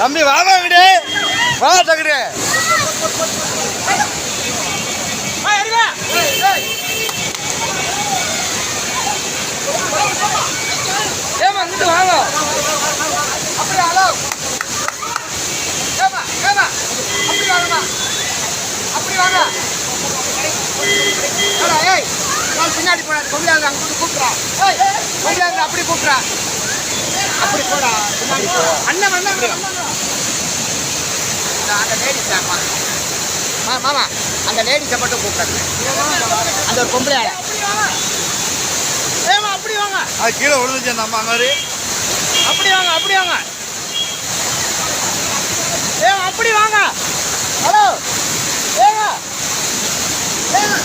தம்பி வாங்க வாங்கடே வா தகுடு ஏமா வாங்க. அப்படியே ஹலோ ஏமா ஏமா அப்படி வாங்கம்மா. அப்படி வாங்க. ஏய் நான் பின்னாடி போடாது கொம்பியாங்க அங்கே போய் கூப்பிட்றா. ஏய் கொம்பியாங்க அப்படி கூப்பிட்றா. அப்படி போடா அண்ணன் வந்தாங்க அந்த லேடிஸ் மா மாமா அந்த லேடிஸை மட்டும் கூப்பிடுங்க அந்த ஒரு பொம்பளை ஏமா அப்படி வாங்க. அது கீழே விழுந்துச்சு அந்த அம்மா மாதிரி. வாங்க அப்படி வாங்க. ஏங்க அப்படி வாங்க. ஹலோ. ஏங்க. ஏங்க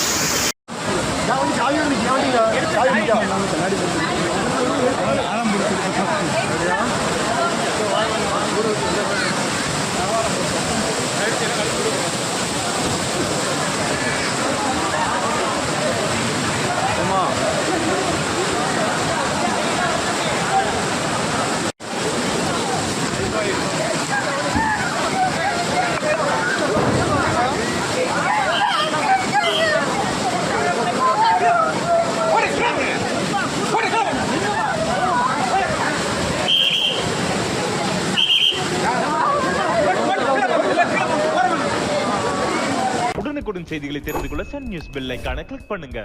உடனுக்குடன் செய்திகளை தெரிந்து கொள்ள சன் நியூஸ் பெல் ஐக்கான கிளிக் பண்ணுங்க.